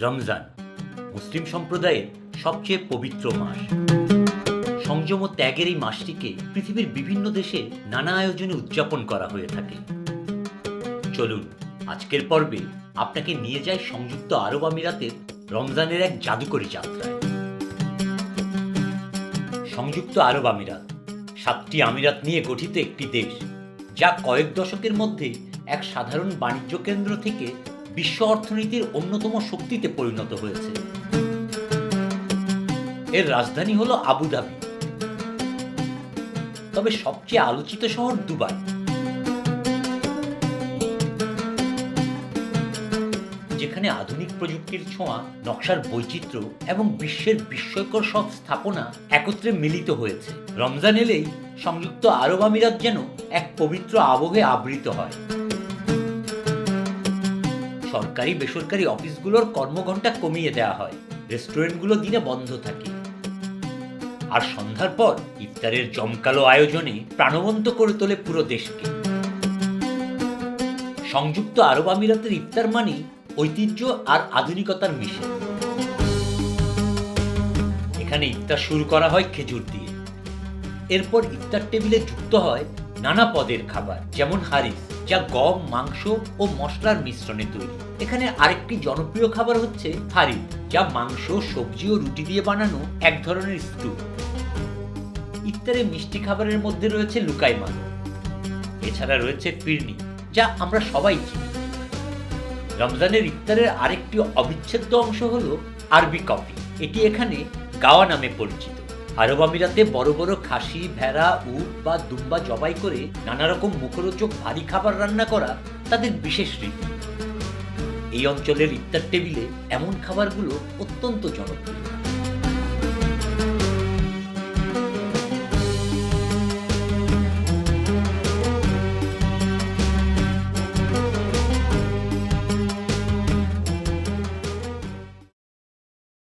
রমজান, মুসলিম সম্প্রদায়ের সবচেয়ে পবিত্র মাস। সংযম ও ত্যাগের এই মাসটিকে পৃথিবীর বিভিন্ন দেশে নানা আয়োজনে উদযাপন করা হয়ে থাকে। চলুন, আজকের পর্বে আপনাকে নিয়ে যায় সংযুক্ত আরব আমিরাতের রমজানের এক জাদুকরী যাত্রায়। সংযুক্ত আরব আমিরাত, সাতটি আমিরাত নিয়ে গঠিত একটি দেশ, যা কয়েক দশকের মধ্যে এক সাধারণ বাণিজ্য কেন্দ্র থেকে বিশ্ব অর্থনীতির অন্যতম শক্তিতে পরিণত হয়েছে। এর রাজধানী হলো আবুধাবি তবে সবচেয়ে আলোচিত শহর দুবাই। যেখানে আধুনিক প্রযুক্তির ছোঁয়া, নকশার বৈচিত্র্য এবং বিশ্বের বিস্ময়কর সব স্থাপনা একত্রে মিলিত হয়েছে। রমজান এলেই সংযুক্ত আরব আমিরাত যেন এক পবিত্র আবহে আবৃত হয়। সরকারি বেসরকারি অফিসগুলোর কর্মঘণ্টা কমিয়ে দেওয়া হয়। রেস্টুরেন্টগুলো দিনে বন্ধ থাকে। আর সন্ধ্যার পর ইফতারের জমকালো আয়োজনে প্রাণবন্ত করে তোলে পুরো দেশকে। সংযুক্ত আরব আমিরাতের ইফতার মানে ঐতিহ্য আর আধুনিকতার মিশে এখানে ইফতার শুরু করা হয় খেজুর দিয়ে। এরপর ইফতার টেবিলে যুক্ত হয় নানা পদের খাবার, যেমন হারিস। যা গম, মাংস ও মশলার মিশ্রণে তৈরি। এখানে আরেকটি জনপ্রিয় খাবার হচ্ছে হারি যা মাংস, সবজি ও রুটি দিয়ে বানানো এক ধরনের স্টু ইত্যাদি মিষ্টি খাবারের মধ্যে রয়েছে লুকাইমা। এছাড়া রয়েছে ফিরনি, যা আমরা সবাই চিনি। রমজানের ইফতারের আরেকটি অবিচ্ছেদ্য অংশ হলো আরবি কফি। এটি এখানে গাওয়া নামে পরিচিত। আরব আমিরাতে বড় বড় খাসি, ভেড়া, উট বা দুম্বা জবাই করে নানা রকম মুখরোচক ভারী খাবার রান্না করা তাদের বিশেষ রীতি। এই অঞ্চলের ইফতার টেবিলে এমন খাবারগুলো অত্যন্ত জনপ্রিয়।